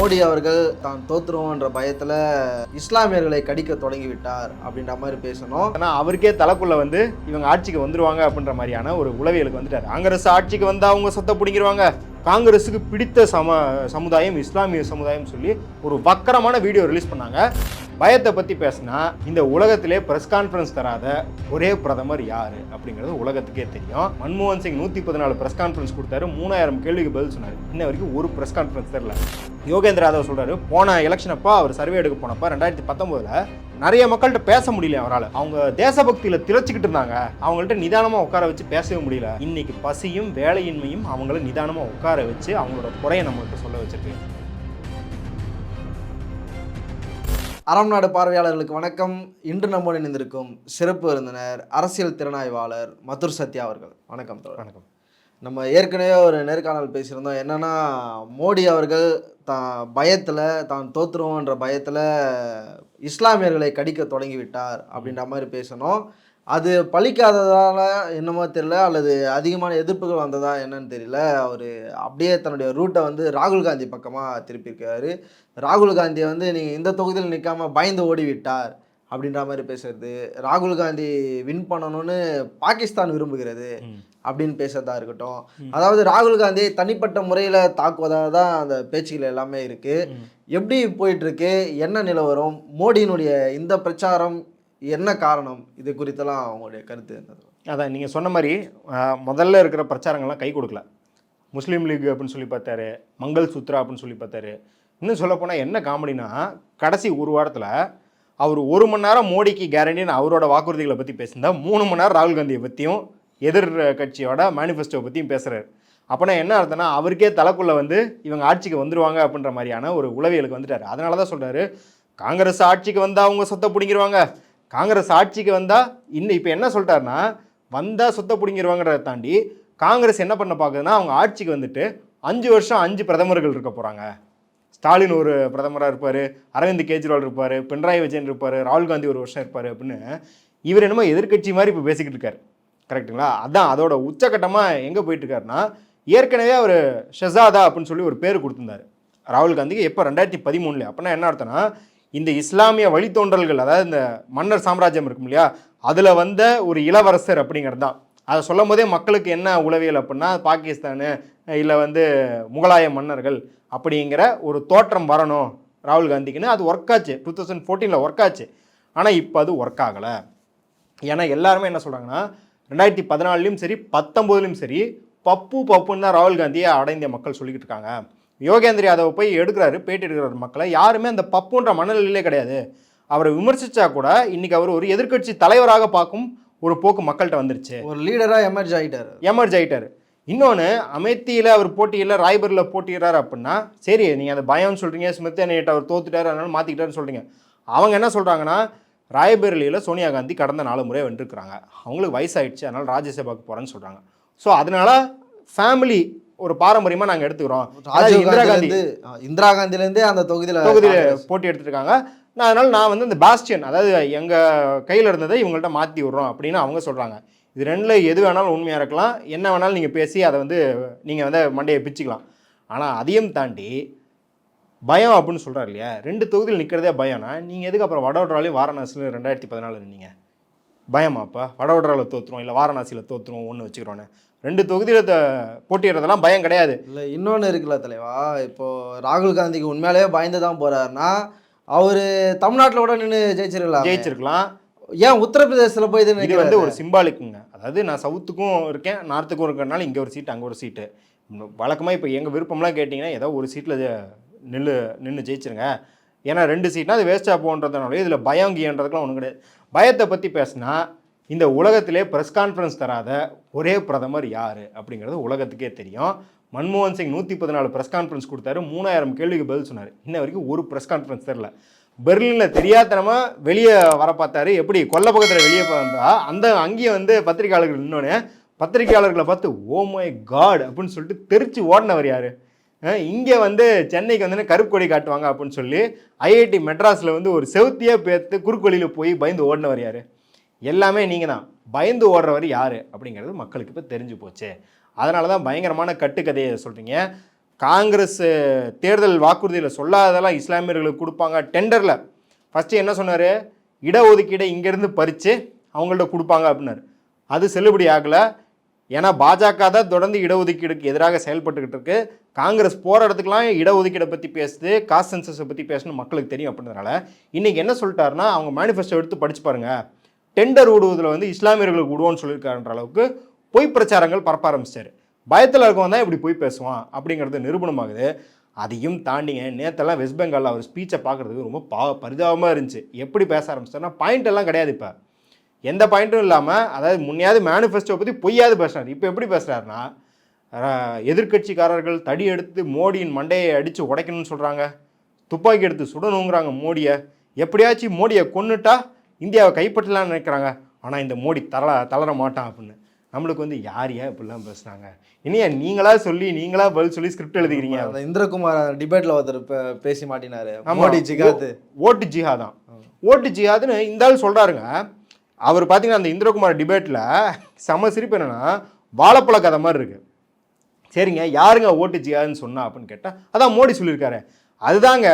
மோடி அவர்கள் தான் தோத்துருவோன்ற பயத்தில் இஸ்லாமியர்களை கடிக்க தொடங்கிவிட்டார் அப்படின்ற மாதிரி பேசணும். ஆனால் அவருக்கே தலைக்குள்ள வந்து இவங்க ஆட்சிக்கு வந்துருவாங்க அப்படின்ற மாதிரியான ஒரு உளவியலுக்கு வந்துட்டார். காங்கிரஸ் ஆட்சிக்கு வந்தால் அவங்க சொத்தை பிடிங்கிருவாங்க. காங்கிரஸுக்கு பிடித்த சம சமுதாயம் இஸ்லாமிய சமுதாயம் சொல்லி ஒரு வக்கரமான வீடியோ ரிலீஸ் பண்ணாங்க. பயத்தை பற்றி பேசினா இந்த உலகத்திலே ப்ரெஸ் கான்ஃபரன்ஸ் தராத ஒரே பிரதமர் யார் அப்படிங்கிறது உலகத்துக்கே தெரியும். மன்மோகன் சிங் நூற்றி பதினாலு ப்ரெஸ் கான்ஃபரன்ஸ் கொடுத்தாரு. மூணாயிரம் கேள்விக்கு பதில் சொன்னார். இன்ன வரைக்கும் ஒரு ப்ரெஸ் கான்ஃபரன்ஸ் தெரில யோகேந்திர யாதவ் சொல்கிறாரு போன எலெக்ஷனப்போ அவர் சர்வே எடுக்க போனப்போ ரெண்டாயிரத்தி பத்தொம்போதில் நிறைய மக்கள்கிட்ட பேச முடியல அவரால். அவங்க தேசபக்தியில் திளைச்சிக்கிட்டு இருந்தாங்க. அவங்கள்ட்ட நிதானமாக உட்கார வச்சு பேசவே முடியல. இன்னைக்கு பசியும் வேலையின்மையும் அவங்கள நிதானமாக உட்கார வச்சு அவங்களோட குறையை நம்மள்கிட்ட சொல்ல வச்சிருக்கு. அறம் நாடு பார்வையாளர்களுக்கு வணக்கம். இன்று நம்முடன் இணைந்திருக்கும் சிறப்பு விருந்தினர் அரசியல் திறனாய்வாளர் மதுர் சத்யா அவர்கள். வணக்கம் தோழர். வணக்கம். நம்ம ஏற்கனவே ஒரு நேர்காணல் பேசியிருந்தோம். என்னன்னா மோடி அவர்கள் தான் பயத்தில் தான் தோத்துருவோன்ற பயத்தில் இஸ்லாமியர்களை கடிக்க தொடங்கிவிட்டார் அப்படின்ற மாதிரி பேசணும். அது பழிக்காததால என்னமோ தெரியல அல்லது அதிகமான எதிர்ப்புகள் வந்ததா என்னன்னு தெரியல. அவர் அப்படியே தன்னுடைய ரூட்டை வந்து ராகுல் காந்தி பக்கமாக திருப்பியிருக்காரு. ராகுல் காந்தியை வந்து நீங்கள் இந்த தொகுதியில் நிற்காம பயந்து ஓடி விட்டார் அப்படின்ற மாதிரி பேசுறது. ராகுல் காந்தி வின் பண்ணணும்னு பாகிஸ்தான் விரும்புகிறது அப்படின்னு பேசுறதா இருக்கட்டும். அதாவது ராகுல் காந்தி தனிப்பட்ட முறையில் தாக்குவதாக தான் அந்த பேச்சுகள் எல்லாமே இருக்கு. எப்படி போயிட்டு இருக்கு? என்ன நிலவரம்? மோடியினுடைய இந்த பிரச்சாரம் என்ன காரணம்? இது குறித்தெல்லாம் அவங்களுடைய கருத்து என்னது? அதான் நீங்கள் சொன்ன மாதிரி முதல்ல இருக்கிற பிரச்சாரங்கள்லாம் கை கொடுக்கல. முஸ்லீம் லீக் அப்படின்னு சொல்லி பார்த்தாரு மங்கள் சூத்ரா அப்படின்னு சொல்லி பார்த்தாரு. இன்னும் சொல்லப்போனால் என்ன காமெடினா கடைசி ஒரு வாரத்தில் அவர் ஒரு மணி நேரம் மோடிக்கு கேரண்டின்னு அவரோட வாக்குறுதிகளை பற்றி பேசியிருந்தா மூணு மணி நேரம் ராகுல் காந்தியை பற்றியும் எதிர் கட்சியோட மேனிஃபெஸ்டோ பற்றியும் பேசுகிறார் அப்போனா என்ன அர்த்தம்னா அவருக்கே தலைக்குள்ளே வந்து இவங்க ஆட்சிக்கு வந்துருவாங்க அப்படின்ற மாதிரியான ஒரு உளவியலுக்கு வந்துட்டார். அதனால தான் சொல்கிறாரு காங்கிரஸ் ஆட்சிக்கு வந்தால் அவங்க சொத்தை பிடிங்கிருவாங்க. காங்கிரஸ் ஆட்சிக்கு வந்தால் இன்னும் இப்போ என்ன சொல்லிட்டாருன்னா வந்தால் சொத்தை பிடிங்கிருவாங்கிறத தாண்டி காங்கிரஸ் என்ன பண்ண பார்க்குதுன்னா அவங்க ஆட்சிக்கு வந்துட்டு அஞ்சு வருஷம் அஞ்சு பிரதமர்கள் இருக்க போகிறாங்க ஸ்டாலின் ஒரு பிரதமராக இருப்பார் அரவிந்த் கெஜ்ரிவால் இருப்பார் பினராயி விஜயன் இருப்பார் ராகுல் காந்தி ஒரு வருஷம் இருப்பார் அப்படின்னு இவர் என்னமோ எதிர்க்கட்சி மாதிரி இப்போ பேசிக்கிட்டு இருக்கார். கரெக்ட்டுங்களா அதான் அதோட உச்சக்கட்டமாக எங்கே போயிட்டுருக்காருன்னா ஏற்கனவே அவர் ஷெசாதா அப்படின்னு சொல்லி ஒரு பேர் கொடுத்துருந்தாரு. ராகுல் காந்திக்கு எப்போ? ரெண்டாயிரத்தி பதிமூணுல அப்படின்னா என்ன அர்த்தம்னா இந்த இஸ்லாமிய வழித்தோன்றல்கள் அதாவது இந்த மன்னர் சாம்ராஜ்யம் இருக்கும் இல்லையா அதில் வந்த ஒரு இளவரசர் அப்படிங்கிறது தான். அதை சொல்லும் போதே மக்களுக்கு என்ன உளவியல் அப்படின்னா பாகிஸ்தானு இல்லை வந்து முகலாய மன்னர்கள் அப்படிங்கிற ஒரு தோற்றம் வரணும் ராகுல் காந்திக்குன்னு. அது ஒர்க் ஆச்சு. டூ தௌசண்ட் ஃபோர்டீனில் ஒர்க் ஆச்சு. ஆனால் இப்போ அது ஒர்க் ஆகலை. ஏன்னா எல்லாருமே என்ன சொல்கிறாங்கன்னா ரெண்டாயிரத்தி பதினாலுலேயும் சரி பத்தொம்போதுலேயும் சரி பப்பு பப்புன்னு தான் ராகுல் காந்தியை அடைந்த மக்கள் சொல்லிக்கிட்டு இருக்காங்க. யோகேந்திர யாதவ் போய் எடுக்கிறாரு பேட்டி எடுக்கிறாரு மக்களை. யாருமே அந்த பப்புன்ற மனநிலையிலே கிடையாது. அவரை விமர்சிச்சா கூட இன்னைக்கு அவர் ஒரு எதிர்க்கட்சி தலைவராக பார்க்கும் ஒரு போக்கு மக்கள்கிட்ட வந்துருச்சு. ஒரு லீடராக எமர்ஜ் ஆகிட்டார் எமர்ஜ் ஆயிட்டாரு. இன்னொன்று அமேத்தியில் அவர் போட்டியில் ராய்பரில் போட்டிடுறாரு அப்படின்னா சரி நீங்கள் அந்த பயம்னு சொல்கிறீங்க ஸ்மித் நேட் அவர் தோத்துட்டாரு அதனால மாற்றிக்கிட்டாருன்னு சொல்கிறீங்க அவங்க என்ன சொல்கிறாங்கன்னா ராய்பரேலியில் சோனியா காந்தி கடந்த நாலு முறை வென்றிருக்கிறாங்க. அவங்களுக்கு வயசாயிடுச்சு அதனால் ராஜ்யசபாக்கு போகிறேன்னு சொல்கிறாங்க ஸோ அதனால ஃபேமிலி ஒரு பாரம்பரியமாக நாங்கள் எடுத்துக்கிறோம். இந்திரா காந்தி இந்திரா காந்திலேருந்தே அந்த தொகுதியில் தொகுதியில் போட்டி எடுத்துருக்காங்க. நான் அதனால் நான் வந்து இந்த பாஸ்டியன் அதாவது எங்கள் கையில் இருந்ததை இவங்கள்ட்ட மாற்றி விட்றோம் அப்படின்னு அவங்க சொல்கிறாங்க இது ரெண்டில் எது வேணாலும் உண்மையாக இருக்கலாம். என்ன வேணாலும் நீங்கள் பேசி அதை வந்து நீங்கள் வந்து மண்டையை பிச்சுக்கலாம். ஆனால் அதையும் தாண்டி பயம் அப்படின்னு சொல்கிறார் இல்லையா? ரெண்டு தொகுதியில் நிற்கிறதே பயம்னா நீங்கள் எதுக்கு அப்புறம் வடோடராலையும் வாரணாசியில் ரெண்டாயிரத்தி பதினாலு நின்னீங்க பயமாப்பா வடோடராவில் தோற்றுரும் இல்லை வாரணாசியில் தோற்றுரும் ஒன்று வச்சுக்கிறோன்னு. ரெண்டு தொகுதியில் போட்டியிடுறதெல்லாம் பயம் கிடையாது. இல்லை இன்னொன்று இருக்குல்ல தலைவா இப்போ ராகுல் காந்திக்கு உண்மையிலேயே பயந்து தான் போறாருன்னா அவர் தமிழ்நாட்டில் கூட நின்று ஜெயிச்சிருக்கலாம். ஜெயிச்சிருக்கலாம். ஏன் உத்தரப்பிரதேசத்தில் போய் இது வந்து ஒரு சிம்பாலிக்குங்க அதாவது நான் சவுத்துக்கும் இருக்கேன் நார்த்துக்கும் இருக்கறனால இங்கே ஒரு சீட் அங்கே ஒரு சீட்டு வழக்கமாக இப்போ எங்கள் விருப்பம்லாம் கேட்டிங்கன்னா ஏதோ ஒரு சீட்டில் நில்லு நின்று ஜெயிச்சிருங்க. ஏன்னா ரெண்டு சீட்னா அது வேஸ்ட்டாக போன்றதுனால இதில் பயம் கீன்றதுக்குலாம் ஒன்றும் கிடையாது. பயத்தை பற்றி பேசினா இந்த உலகத்திலே ப்ரெஸ் கான்ஃபரன்ஸ் தராத ஒரே பிரதமர் யார் அப்படிங்கிறது உலகத்துக்கே தெரியும். மன்மோகன் சிங் நூற்றி பதினாலு ப்ரெஸ் கான்ஃபரன்ஸ் கொடுத்தாரு. மூணாயிரம் கேள்விக்கு பதில் சொன்னார். இன்ன வரைக்கும் ஒரு ப்ரெஸ் கான்ஃபரன்ஸ் தெரில பெர்லினில் தெரியாதனமா வெளியே வர பார்த்தாரு எப்படி? கொல்ல பக்கத்தில் வெளியே வந்தா அந்த அங்கேயும் வந்து பத்திரிகையாளர்கள் இன்னொன்னே பத்திரிகையாளர்களை பார்த்து ஓ மை காட் அப்படின்னு சொல்லிட்டு தெரிச்சு ஓடினவர் யார்? இங்கே வந்து சென்னைக்கு வந்து கருப்பு கொடி காட்டுவாங்க அப்படின்னு சொல்லி ஐஐடி மெட்ராஸில் வந்து ஒரு செவுத்தியே பேர்த்து குறுக்கொழியில் போய் பயந்து ஓடினவர் யார்? எல்லாமே நீங்கள் தான் பயந்து ஓடுறவர் யார்? அப்படிங்கிறது மக்களுக்கு இப்போ தெரிஞ்சு போச்சு. அதனால தான் பயங்கரமான கட்டுக்கதையை சொல்கிறீங்க காங்கிரஸ் தேர்தல் வாக்குறுதியில் சொல்லாததெல்லாம் இஸ்லாமியர்களுக்கு கொடுப்பாங்க. டெண்டரில் ஃபஸ்ட்டு என்ன சொன்னார்? இடஒதுக்கீடை இங்கேருந்து பறித்து அவங்கள்ட்ட கொடுப்பாங்க அப்படின்னாரு. அது செல்லுபடி ஆகலை. ஏன்னா பாஜக தான் தொடர்ந்து இடஒதுக்கீடுக்கு எதிராக செயல்பட்டுக்கிட்டு இருக்கு. காங்கிரஸ் போகிற இடத்துக்குலாம் இடஒதுக்கீடை பற்றி பேசுது காஸ்ட் சென்சஸை பற்றி பேசணும் மக்களுக்கு தெரியும் அப்படின்றதுனால. இன்றைக்கி என்ன சொல்லிட்டாருன்னா அவங்க மேனிஃபெஸ்டோ எடுத்து படிச்சு பாருங்கள் டெண்டர் விடுவதில் வந்து இஸ்லாமியர்களுக்கு விடுவோன்னு சொல்லியிருக்காருன்ற அளவுக்கு பொய் பிரச்சாரங்கள் பரப்ப ஆரம்பிச்சார். பயத்தில் இருக்கவன் தான் இப்படி போய் பேசுவான் அப்படிங்கிறது நிரூபணமாகுது. அதையும் தாண்டிங்க. நேற்றெல்லாம் வெஸ்ட் பெங்காலில் அவர் ஸ்பீச்சை பார்க்குறதுக்கு ரொம்ப பா பரிதாபமாக இருந்துச்சு. எப்படி பேச ஆரம்பிச்சிட்டாருன்னா பாயிண்ட் எல்லாம் கிடையாது இப்போ. எந்த பாயிண்ட்டும் இல்லாமல் அதாவது முன்னையாவது மேனிஃபெஸ்டோ பற்றி பொய்யாவது பேசுகிறார் இப்போ எப்படி பேசுகிறாருன்னா எதிர்க்கட்சிக்காரர்கள் தடி எடுத்து மோடியின் மண்டையை அடித்து உடைக்கணும்னு சொல்கிறாங்க துப்பாக்கி எடுத்து சுடணுங்கிறாங்க மோடியை. எப்படியாச்சும் மோடியை கொன்னுட்டா இந்தியாவை கைப்பற்றலாம்னு நினைக்கிறாங்க. ஆனால் இந்த மோடி தளர தளர மாட்டான் அப்படின்னு. நம்மளுக்கு வந்து யார் ஏன் இப்படிலாம் பேசுனாங்க இனியா நீங்களா சொல்லி நீங்களா பதில் சொல்லி ஸ்கிரிப்ட் எழுதிக்கிறீங்க. அந்த இந்திரகுமார் டிபேட்ல ஒருத்தர் பேசி மாட்டினாரு. மோடி ஜிகாத் ஓட்டு ஜிஹாதான் ஓட்டு ஜிஹாதுன்னு இந்த ஆள் சொல்கிறாருங்க அவர் பார்த்தீங்கன்னா அந்த இந்திரகுமார் டிபேட்டில் செம சிரிப்பு என்னன்னா வாழைப்பழ கதை மாதிரி இருக்கு. சரிங்க யாருங்க ஓட்டு ஜிஹாதுன்னு சொன்னா அப்படின்னு கேட்டால் அதான் மோடி சொல்லியிருக்காரு. அதுதாங்க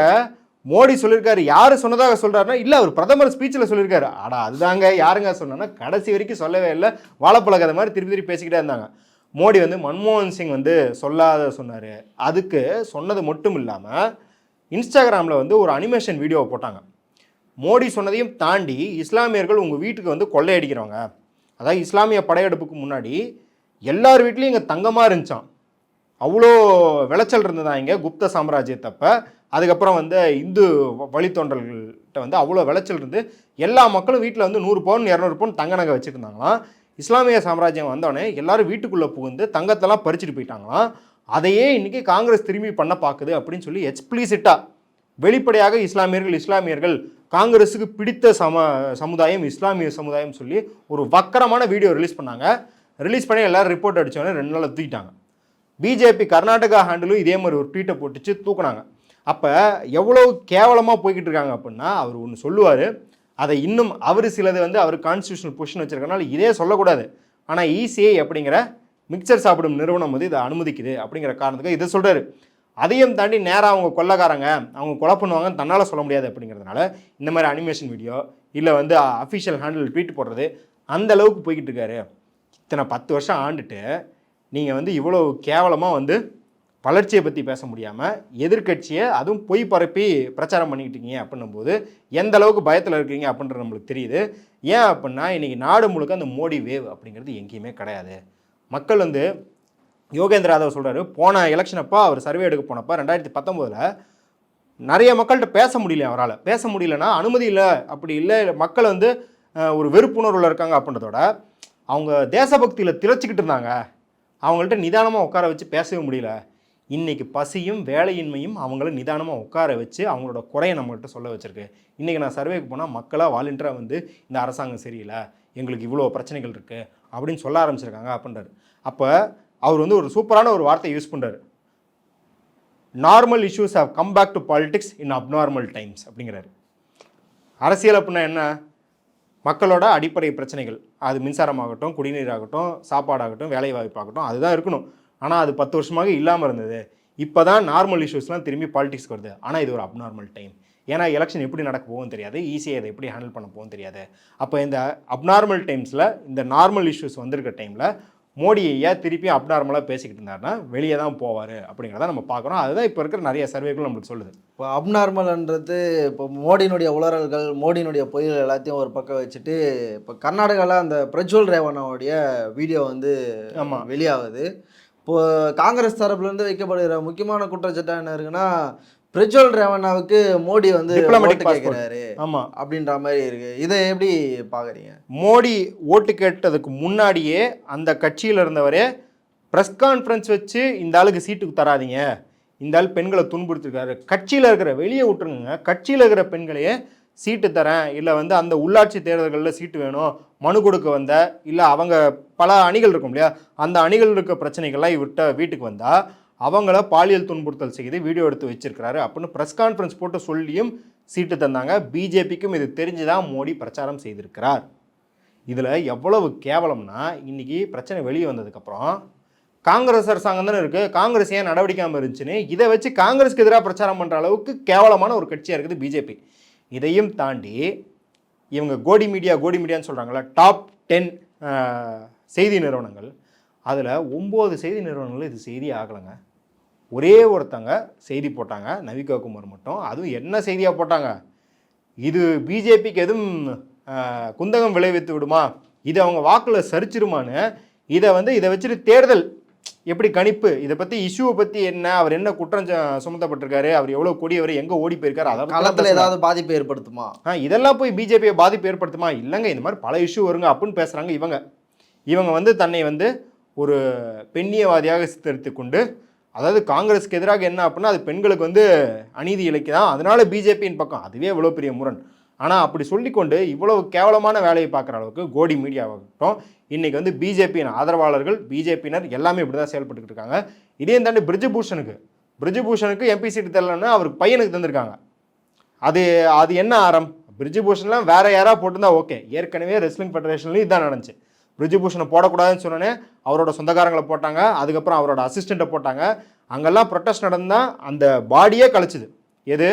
மோடி சொல்லியிருக்காரு யார் சொன்னதாக சொல்கிறாருன்னா இல்லை அவர் பிரதமர் ஸ்பீச்சில் சொல்லியிருக்காரு ஆடா அதுதாங்க யாருங்க சொன்னா கடைசி வரைக்கும் சொல்லவே இல்லை. வாழைப்பழ கதை மாதிரி திருப்பி திருப்பி பேசிக்கிட்டே இருந்தாங்க. மோடி வந்து மன்மோகன் சிங் வந்து சொல்லாத சொன்னார். அதுக்கு சொன்னது மட்டும் இல்லாமல் இன்ஸ்டாகிராமில் வந்து ஒரு அனிமேஷன் வீடியோவை போட்டாங்க. மோடி சொன்னதையும் தாண்டி இஸ்லாமியர்கள் உங்கள் வீட்டுக்கு வந்து கொள்ளையடிக்கிறவங்க. அதாவது இஸ்லாமிய படையெடுப்புக்கு முன்னாடி எல்லார் வீட்லேயும் இங்கே தங்கமாக இருந்துச்சான் அவ்வளோ விளைச்சல் இருந்ததா இங்கே குப்த சாம்ராஜ்யத்தப்போ? அதுக்கப்புறம் வந்து இந்து வழித்தொண்டர்கள்ட்ட வந்து அவ்வளோ விளைச்சல் இருந்து எல்லா மக்களும் வீட்டில் வந்து நூறு பவுன் இரநூறு பவுன் தங்க நகை வச்சுருந்தாங்களாம். இஸ்லாமிய சாம்ராஜ்யம் வந்தோடனே எல்லாரும் வீட்டுக்குள்ளே புகுந்து தங்கத்தெல்லாம் பறிச்சுட்டு போயிட்டாங்களாம். அதையே இன்றைக்கி காங்கிரஸ் திரும்பி பண்ண பார்க்குது அப்படின்னு சொல்லி எக்ஸ்பிளிசிட்டாக வெளிப்படையாக இஸ்லாமியர்கள் இஸ்லாமியர்கள் காங்கிரஸுக்கு பிடித்த சம சமுதாயம் இஸ்லாமிய சமுதாயம் சொல்லி ஒரு வக்கரமான வீடியோ ரிலீஸ் பண்ணாங்க. ரிலீஸ் பண்ணி எல்லாரும் ரிப்போர்ட் அடித்தோடனே ரெண்டு நாள் தூக்கிட்டாங்க பிஜேபி கர்நாடகா ஹேண்டிலும் இதே மாதிரி ஒரு ட்வீட்டை போட்டுச்சு தூக்குனாங்க. அப்போ எவ்வளோ கேவலமாக போய்கிட்டு இருக்காங்க அப்படின்னா அவர் ஒன்று சொல்லுவார். அதை இன்னும் அவர் சிலது வந்து அவர் கான்ஸ்டியூஷனல் பொசிஷன் வச்சுருக்கனால இதே சொல்லக்கூடாது. ஆனால் இசிஐ அப்படிங்கிற மிக்சர் சாப்பிடும் நிறுவனம் வந்து இதை அனுமதிக்குது அப்படிங்கிற காரணத்துக்கு இதை சொல்கிறாரு அதையும் தாண்டி நேராக அவங்க கொள்ளக்காரங்க அவங்க கொலை பண்ணுவாங்கன்னு தன்னால் சொல்ல முடியாது அப்படிங்கிறதுனால இந்த மாதிரி அனிமேஷன் வீடியோ இல்லை வந்து அஃபிஷியல் ஹேண்டில் ட்வீட் போடுறது அந்த அளவுக்கு போய்கிட்டு இருக்காரு. இத்தனை பத்து வருஷம் ஆண்டுட்டு நீங்கள் வந்து இவ்வளோ கேவலமாக வந்து வளர்ச்சியை பற்றி பேச முடியாமல் எதிர்க்கட்சியை அதுவும் பொய் பரப்பி பிரச்சாரம் பண்ணிக்கிட்டு இருக்கீங்க அப்படின்னும் போது எந்த அளவுக்கு பயத்தில் இருக்கீங்க அப்படின்றது நம்மளுக்கு தெரியுது. ஏன் அப்படின்னா இன்றைக்கி நாடு முழுக்க அந்த மோடி வேவ் அப்படிங்கிறது எங்கேயுமே கிடையாது. மக்கள் வந்து யோகேந்திர யாதவ் சொல்கிறாரு போன எலெக்ஷன் அப்போ அவர் சர்வே எடுக்க போனப்போ ரெண்டாயிரத்தி பத்தொம்போதில் நிறைய மக்கள்கிட்ட பேச முடியல அவரால். பேச முடியலன்னா அனுமதி இல்லை அப்படி இல்லை மக்கள் வந்து ஒரு வெறுப்புணர்வில் இருக்காங்க அப்படின்றதோட அவங்க தேசபக்தியில் திளைச்சிக்கிட்டு இருந்தாங்க. அவங்கள்ட்ட நிதானமாக உட்கார வச்சு பேசவே முடியல. இன்றைக்கி பசியும் வேலையின்மையும் அவங்கள நிதானமாக உட்கார வச்சு அவங்களோட குறையை நம்மகிட்ட சொல்ல வச்சுருக்கு. இன்றைக்கி நான் சர்வேக்கு போனால் மக்களாக வாலண்டியராக வந்து இந்த அரசாங்கம் சரியில்லை. எங்களுக்கு இவ்வளோ பிரச்சனைகள் இருக்குது அப்படின்னு சொல்ல ஆரம்பிச்சிருக்காங்க அப்படின்றாரு. அப்போ அவர் வந்து ஒரு சூப்பரான ஒரு வார்த்தை யூஸ் பண்ணுறாரு normal issues have come back to politics in abnormal times அப்படிங்கிறாரு. அரசியல் அப்படின்னா என்ன? மக்களோட அடிப்படை பிரச்சனைகள். அது மின்சாரமாகட்டும் குடிநீர் ஆகட்டும் சாப்பாடாகட்டும் வேலை வாய்ப்பாகட்டும் அதுதான் இருக்கணும். ஆனால் அது பத்து வருஷமாக இல்லாமல் இருந்தது. இப்போ தான் நார்மல் இஷ்யூஸ்லாம் திரும்பி பாலிடிக்ஸ்க்கு வருது. ஆனால் இது ஒரு அப்நார்மல் டைம் ஏன்னா எலெக்ஷன் எப்படி நடக்க போகும் தெரியாது. ஈஸியாக அதை எப்படி ஹேண்டில் பண்ண போகும் தெரியாது. அப்போ இந்த அப்நார்மல் டைம்ஸில் இந்த நார்மல் இஷ்யூஸ் வந்திருக்க டைமில் மோடி ஐயா திருப்பி அப்நார்மலாக பேசிக்கிட்டு இருந்தாருன்னா வெளியே தான் போவார் அப்படிங்கிறத நம்ம பார்க்குறோம் அதுதான் இப்போ இருக்கிற நிறைய சர்வேகள் நம்மளுக்கு சொல்லுது. இப்போ அப்நார்மல்ன்றது இப்போ மோடியினுடைய உளறல்கள் மோடியினுடைய பொய்கள் எல்லாத்தையும் ஒரு பக்கம் வச்சுட்டு இப்போ கர்நாடகாவில் அந்த பிரஜ்வல் ரேவண்ணாவுடைய வீடியோ வந்து ஆமா. வெளியாகுது. இப்போ காங்கிரஸ் தரப்புலேருந்து வைக்கப்படுகிற முக்கியமான குற்றச்சாட்டு என்ன இருக்குன்னா பிரஜ்வல் ரேவண்ணாவுக்கு மோடி வந்து ஓட்டு. கேட்கிறாரு ஆமாம் அப்படின்ற மாதிரி இருக்கு. இதை எப்படி பார்க்குறீங்க? மோடி ஓட்டு கேட்டதுக்கு முன்னாடியே அந்த கட்சியில் இருந்தவரே ப்ரெஸ் கான்ஃபரன்ஸ் வச்சு இந்த ஆளுக்கு சீட்டுக்கு தராதீங்க. இந்த ஆள் பெண்களை துன்புறுத்திருக்காரு. கட்சியில் இருக்கிற வெளியே விட்டுருங்க. கட்சியில் இருக்கிற பெண்களையே சீட்டு தரேன் இல்லை வந்து அந்த உள்ளாட்சி தேர்தல்களில் சீட்டு வேணும் மனு கொடுக்க வந்த இல்லை அவங்க பல அணிகள் இருக்கும் இல்லையா அந்த அணிகள் இருக்க பிரச்சனைகள்லாம் இவர்கிட்ட வீட்டுக்கு வந்தால் அவங்கள பாலியல் துன்புறுத்தல் செய்து வீடியோ எடுத்து வச்சிருக்கிறாரு அப்படின்னு ப்ரெஸ் கான்ஃபரன்ஸ் போட்டு சொல்லியும் சீட்டு தந்தாங்க. பிஜேபிக்கும் இது தெரிஞ்சு தான் மோடி பிரச்சாரம் செய்திருக்கிறார். இதில் எவ்வளவு கேவலம்னா இன்றைக்கி பிரச்சனை வெளியே வந்ததுக்கப்புறம் காங்கிரஸ் அரசாங்கம் தானே இருக்குது காங்கிரஸ் ஏன் நடவடிக்காமல் இருந்துச்சுன்னு இதை வச்சு காங்கிரஸ்க்கு எதிராக பிரச்சாரம் பண்ணுற அளவுக்கு கேவலமான ஒரு கட்சியாக இருக்குது பிஜேபி. இதையும் தாண்டி இவங்க கோடி மீடியா கோடி மீடியான்னு சொல்கிறாங்களா டாப் டென் செய்தி நிறுவனங்கள். அதில் ஒம்பது செய்தி நிறுவனங்கள் இது செய்தி ஆகலைங்க. ஒரே ஒருத்தங்க செய்தி போட்டாங்க நவிகா குமார் மட்டும். அதுவும் என்ன செய்தியாக போட்டாங்க? இது பிஜேபிக்கு எதுவும் குந்தகம் விளைவித்து விடுமா? இது அவங்க வாக்கில் சரிச்சிருமான்னு இதை வந்து இதை வச்சுட்டு தேர்தல் எப்படி கணிப்பு? இதை பற்றி இஷ்யூவை பற்றி என்ன? அவர் என்ன குற்றம் சுமத்தப்பட்டிருக்காரு? அவர் எவ்வளோ கொடியவர்? எங்கே ஓடி போயிருக்காரு? அதை பத்திலாம் களத்துல. ஏதாவது பாதிப்பு ஏற்படுத்துமா? ஆ இதெல்லாம் போய் பிஜேபியை பாதிப்பு ஏற்படுத்துமா? இல்லைங்க. இந்த மாதிரி பல இஷ்யூ வருங்க. அப்படின்னு பேசுகிறாங்க இவங்க. இவங்க வந்து தன்னை வந்து ஒரு பெண்ணியவாதியாக சித்தரித்து கொண்டு அதாவது காங்கிரஸ்க்கு எதிராக என்ன அப்படின்னா அது பெண்களுக்கு வந்து அநீதி இழைக்குதான். அதனால பிஜேபியின் பக்கம் அதுவே இவ்வளோ பெரிய முரண். ஆனால் அப்படி சொல்லிக்கொண்டு இவ்வளவு கேவலமான வேலையை பார்க்குற அளவுக்கு கோடி மீடியாவாகட்டும் இன்றைக்கி வந்து பிஜேபியின் ஆதரவாளர்கள் பிஜேபியினர் எல்லாமே இப்படி தான் செயல்பட்டுக்கிட்டு இருக்காங்க. இதையும் தாண்டி பிரிஜபூஷனுக்கு பிரிஜபூஷனுக்கு எம்பி சீட்டு தரலன்னு அவருக்கு பையனுக்கு தந்திருக்காங்க. அது அது என்ன ஆரம்? பிரிஜுபூஷன்லாம் வேறு யாராக போட்டிருந்தா ஓகே. ஏற்கனவே ரெஸ்லிங் ஃபெடரேஷன்லையும் இதுதான் நடந்துச்சு. பிரிஜுபூஷனை போடக்கூடாதுன்னு சொன்னோன்னே அவரோட சொந்தக்காரங்களை போட்டாங்க அதுக்கப்புறம் அவரோட அசிஸ்டண்ட்டை போட்டாங்க. அங்கெல்லாம் ப்ரொட்டஸ்ட் நடந்தால் அந்த பாடியே கழிச்சுது. எது?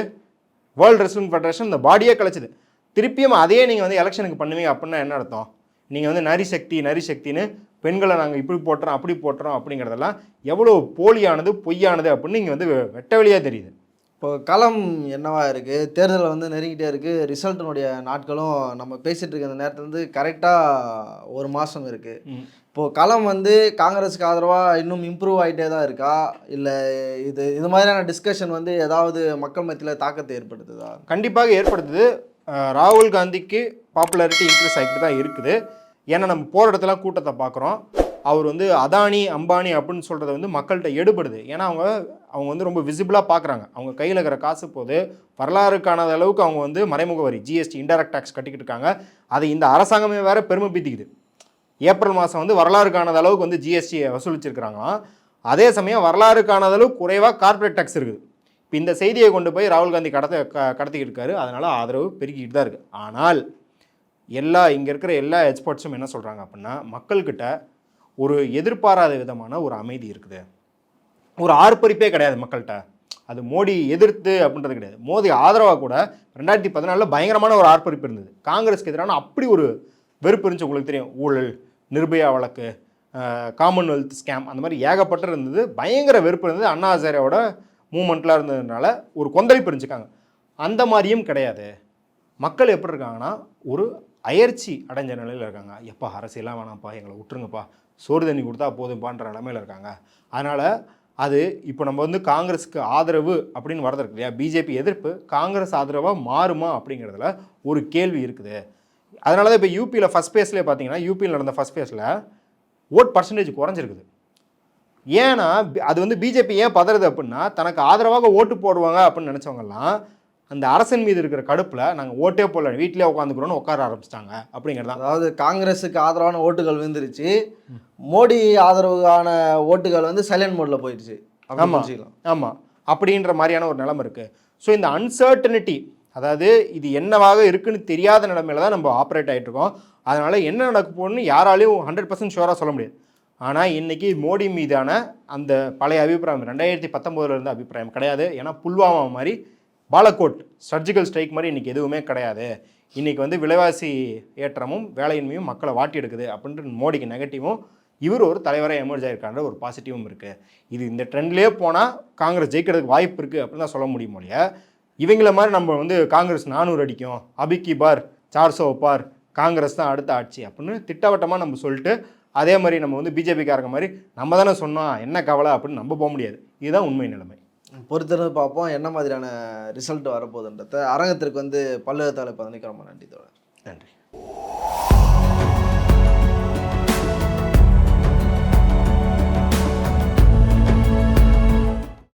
வேர்ல்டு ரெஸ்லிங் ஃபெடரேஷன் இந்த பாடியே கழிச்சுது திருப்பியும் அதையே நீங்கள் வந்து எலெக்ஷனுக்கு பண்ணுவீங்க அப்படின்னா என்ன அர்த்தம்? நீங்கள் வந்து நரி சக்தி நரி சக்தின்னு பெண்களை நாங்கள் இப்படி போட்டுறோம் அப்படி போட்டுறோம் அப்படிங்கிறதெல்லாம் எவ்வளோ போலியானது பொய்யானது அப்படின்னு இங்கே வந்து வெட்ட வெளியாக தெரியுது. இப்போ களம் என்னவா இருக்கு? தேர்தல் வந்து நெருங்கிட்டே இருக்கு. ரிசல்ட்டினுடைய நாட்களும் நம்ம பேசிட்டு இருக்க இந்த நேரத்துல இருந்து கரெக்டா ஒரு மாசம் இருக்கு. இப்போது களம் வந்து காங்கிரஸுக்கு ஆதரவாக இன்னும் இம்ப்ரூவ் ஆகிட்டே தான் இருக்கா? இல்லை இது இது மாதிரியான டிஸ்கஷன் வந்து ஏதாவது மக்கள் மத்தியில் தாக்கத்தை ஏற்படுத்துதா? கண்டிப்பாக ஏற்படுத்துது. ராகுல் காந்திக்கு பாப்புலாரிட்டி இன்க்ரீஸ் ஆகிட்டு தான் இருக்குது. ஏன்னா நம்ம போகிற இடத்துல கூட்டத்தை பார்க்குறோம். அவர் வந்து அதானி அம்பானி அப்படின்னு சொல்கிறத வந்து மக்கள்கிட்ட எடுபடுது. ஏன்னா அவங்க அவங்க வந்து ரொம்ப விசிபிளாக பார்க்குறாங்க. அவங்க கையில் இருக்கிற காசு போது வரலாறு காணாத அளவுக்கு அவங்க வந்து மறைமுக வரி ஜிஎஸ்டி இன்டெரக்ட் டேக்ஸ் கட்டிக்கிட்டு இருக்காங்க. அதை இந்த அரசாங்கமே வேறு பெருமை பீத்திக்குது. ஏப்ரல் மாதம் வந்து வரலாறு காணாத அளவுக்கு வந்து ஜிஎஸ்டியை வசூலிச்சிருக்கிறாங்களாம். அதே சமயம் வரலாறு காணாத அளவுக்கு குறைவாக கார்ப்பரேட் டேக்ஸ் இருக்குது. இப்போ இந்த செய்தியை கொண்டு போய் ராகுல் காந்தி கடத்த க கடத்திக்கிட்டு இருக்காரு. அதனால் ஆதரவு பெருகிக்கிட்டு தான் இருக்குது ஆனால் எல்லா இங்கே இருக்கிற எல்லா எக்ஸ்பர்ட்ஸும் என்ன சொல்கிறாங்க அப்படின்னா மக்கள்கிட்ட ஒரு எதிர்பாராத விதமான ஒரு அமைதி இருக்குது. ஒரு ஆர்ப்பரிப்பே கிடையாது மக்கள்கிட்ட. அது மோடி எதிர்த்து அப்படின்றது கிடையாது. மோடி ஆதரவாக கூட ரெண்டாயிரத்தி பதினாலில் பயங்கரமான ஒரு ஆர்ப்பரிப்பு இருந்தது. காங்கிரஸ்க்கு எதிரான அப்படி ஒரு வெறுப்பு இருந்துச்சு உங்களுக்கு தெரியும். ஊழல் நிர்பயா வழக்கு காமன்வெல்த் ஸ்கேம் அந்த மாதிரி ஏகப்பட்ட இருந்தது. பயங்கர வெறுப்பு இருந்தது. அண்ணா ஹசாரேவோட மூமெண்ட்லாம் இருந்ததுனால ஒரு கொந்தளிப்பு இருந்துச்சுக்காங்க அந்த மாதிரியும் கிடையாது. மக்கள் எப்படி இருக்காங்கன்னா ஒரு அயற்சி அடைஞ்ச நிலையில் இருக்காங்க. எப்பா அரசியலாம் வேணாம்ப்பா எங்களை விட்டுருங்கப்பா. சோறு தண்ணி கொடுத்தா போதும்பான்ற நிலமையில இருக்காங்க. அதனால் அது இப்போ நம்ம வந்து காங்கிரஸுக்கு ஆதரவு அப்படின்னு வரது இருக்கு இல்லையா? பிஜேபி எதிர்ப்பு காங்கிரஸ் ஆதரவாக மாறுமா அப்படிங்கிறதுல ஒரு கேள்வி இருக்குது. அதனால தான் இப்போ யூபியில் ஃபஸ்ட் ஃபேஸ்லேயே பார்த்தீங்கன்னா யூபியில் நடந்த ஃபஸ்ட் ஃபேஸில் ஓட் பர்சன்டேஜ் குறைஞ்சிருக்குது. ஏன்னா அது வந்து பிஜேபி ஏன் பதறது அப்படின்னா தனக்கு ஆதரவாக ஓட்டு போடுவாங்க அப்படின்னு நினச்சவங்கலாம் அந்த அரசன் மீது இருக்கிற கடுப்பில் நாங்கள் ஓட்டே போடல வீட்டிலே உட்காந்துக்கிறோன்னு உட்கார ஆரம்பிச்சிட்டாங்க அப்படிங்கிறதான். அதாவது காங்கிரஸுக்கு ஆதரவான ஓட்டுகள் விழுந்துருச்சு. மோடி ஆதரவான ஓட்டுகள் வந்து சைலண்ட் மோட்ல போயிடுச்சு. அப்படி ஆமா. புரிஞ்சுக்கலாம். ஆமாம் அப்படின்ற மாதிரியான ஒரு நிலைமை இருக்குது ஸோ இந்த அன்சர்டனிட்டி அதாவது இது என்னவாக இருக்குன்னு தெரியாத நிலமையில தான் நம்ம ஆப்ரேட் ஆகிட்ருக்கோம் அதனால் என்ன நடக்க போகணும்னு யாராலையும் ஹண்ட்ரட் பர்சன்ட் ஷுவராக சொல்ல முடியாது. ஆனால் இன்னைக்கு மோடி மீதான அந்த பழைய அபிப்பிராயம் ரெண்டாயிரத்தி பத்தொம்போதுல இருந்த அபிப்பிராயம் கிடையாது. ஏன்னா புல்வாமா மாதிரி பாலக்கோட் சர்ஜிக்கல் ஸ்ட்ரைக் மாதிரி இன்னைக்கு எதுவுமே கிடையாது. இன்றைக்கி வந்து விலைவாசி ஏற்றமும் வேலையின்மையும் மக்களை வாட்டி எடுக்குது அப்படின்ட்டு மோடிக்கு நெகட்டிவும் இவர் ஒரு தலைவராக எமர்ஜ் ஆயிருக்கான்ற ஒரு பாசிட்டிவும் இருக்குது இது இந்த ட்ரெண்ட்லேயே போனால் காங்கிரஸ் ஜெயிக்கிறதுக்கு வாய்ப்பு இருக்குது அப்படின்னு தான் சொல்ல முடியும் இல்லையா? இவங்கள மாதிரி நம்ம வந்து காங்கிரஸ் நானூறு அடிக்கும். அபிக்கி பார் சார்சோ பார் காங்கிரஸ் தான் அடுத்த ஆட்சி அப்படின்னு திட்டவட்டமாக நம்ம சொல்லிட்டு அதே மாதிரி நம்ம வந்து பிஜேபிக்காரங்க மாதிரி நம்ம தானே சொன்னோம் என்ன கவலை அப்படின்னு நம்ம போக முடியாது. இதுதான் உண்மை நிலைமை. பொறுத்திருந்து பார்ப்போம் என்ன மாதிரியான ரிசல்ட் வரப்போகுதுன்றத. அரங்கத்திற்கு வந்து பல்லுவத்தால் பதினைக்கு ரொம்ப நன்றி தோழர். நன்றி.